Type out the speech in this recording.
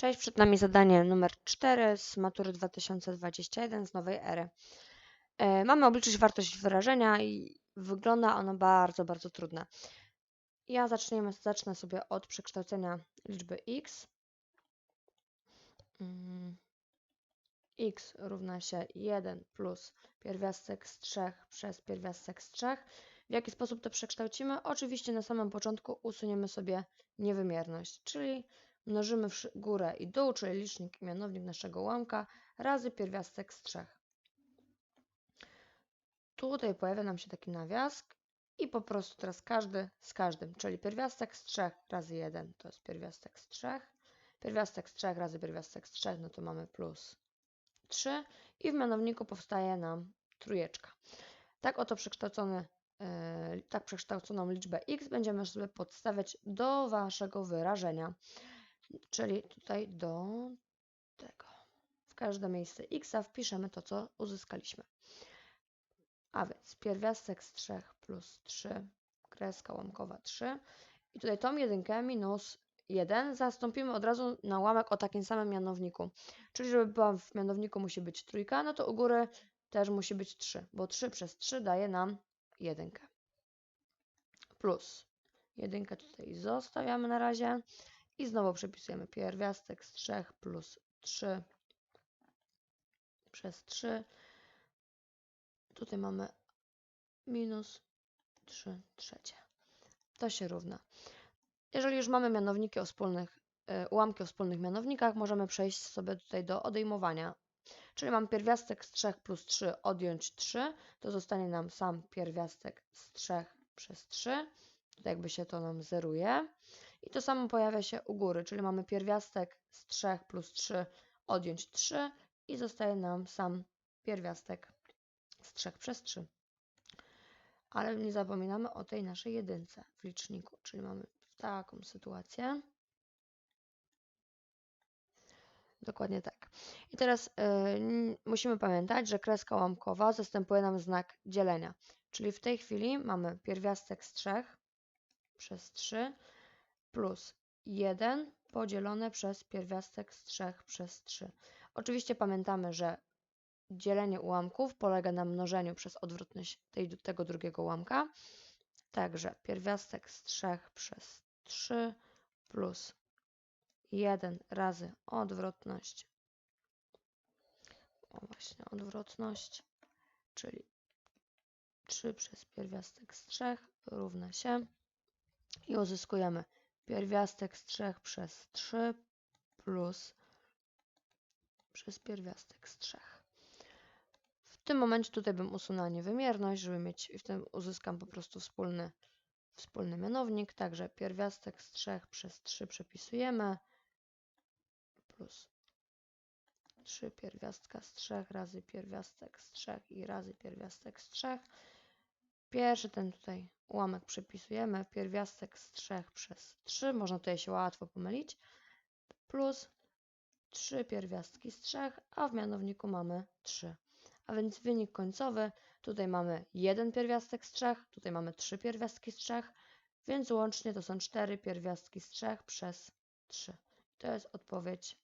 Cześć, przed nami zadanie numer 4 z matury 2021 z nowej ery. E, Mamy obliczyć wartość wyrażenia i wygląda ono bardzo, bardzo trudne. Ja zaczniemy, zacznę sobie od przekształcenia liczby x. Mm, x równa się 1 plus pierwiastek z 3 przez pierwiastek z 3. W jaki sposób to przekształcimy? Oczywiście na samym początku usuniemy sobie niewymierność, czyli mnożymy górę i dół, czyli licznik i mianownik naszego ułamka, razy pierwiastek z 3. Tutaj pojawia nam się taki nawias i po prostu teraz każdy z każdym, czyli pierwiastek z 3 razy 1 to jest pierwiastek z 3, pierwiastek z 3 razy pierwiastek z 3, no to mamy plus 3 i w mianowniku powstaje nam trójeczka. Tak oto przekształcony, yy, tak przekształconą liczbę x będziemy sobie podstawiać do waszego wyrażenia, czyli tutaj do tego. W każde miejsce x wpiszemy to, co uzyskaliśmy. A więc pierwiastek z 3 plus 3, kreska łamkowa 3. I tutaj tą jedynkę minus 1 zastąpimy od razu na ułamek o takim samym mianowniku. Czyli żeby była w mianowniku musi być trójka, no to u góry też musi być 3, bo 3 przez 3 daje nam jedynkę. Plus jedynkę tutaj zostawiamy na razie i znowu przepisujemy pierwiastek z 3 plus 3 przez 3 Tutaj mamy minus 3 trzecie. To się równa. Jeżeli już mamy mianowniki o wspólnych, y, ułamki o wspólnych mianownikach, możemy przejść sobie tutaj do odejmowania. Czyli mam pierwiastek z 3 plus 3 odjąć 3, to zostanie nam sam pierwiastek z 3 przez 3. Tutaj jakby się to nam zeruje. I to samo pojawia się u góry, czyli mamy pierwiastek z 3 plus 3 odjąć 3 i zostaje nam sam pierwiastek z 3 przez 3. Ale nie zapominamy o tej naszej jedynce w liczniku, czyli mamy taką sytuację. Dokładnie tak. I teraz y, n- musimy pamiętać, że kreska łamkowa zastępuje nam znak dzielenia. Czyli w tej chwili mamy pierwiastek z 3 przez 3 plus 1 podzielone przez pierwiastek z 3 przez 3. Oczywiście pamiętamy, że dzielenie ułamków polega na mnożeniu przez odwrotność tej, tego drugiego ułamka. Także pierwiastek z 3 przez 3 plus 1 razy odwrotność. O właśnie, odwrotność, czyli 3 przez pierwiastek z 3 równa się i uzyskujemy pierwiastek z 3 przez 3 plus przez pierwiastek z 3. W tym momencie tutaj bym usunęła niewymierność, żeby mieć, i w tym uzyskam po prostu wspólny, wspólny mianownik. Także pierwiastek z 3 przez 3 przepisujemy plus 3 pierwiastka z 3 razy pierwiastek z 3 i razy pierwiastek z 3. Pierwszy ten tutaj ułamek przepisujemy, pierwiastek z 3 przez 3, można tutaj się łatwo pomylić, plus 3 pierwiastki z 3, a w mianowniku mamy 3. A więc wynik końcowy, tutaj mamy jeden pierwiastek z 3, tutaj mamy 3 pierwiastki z 3, więc łącznie to są 4 pierwiastki z 3 przez 3. To jest odpowiedź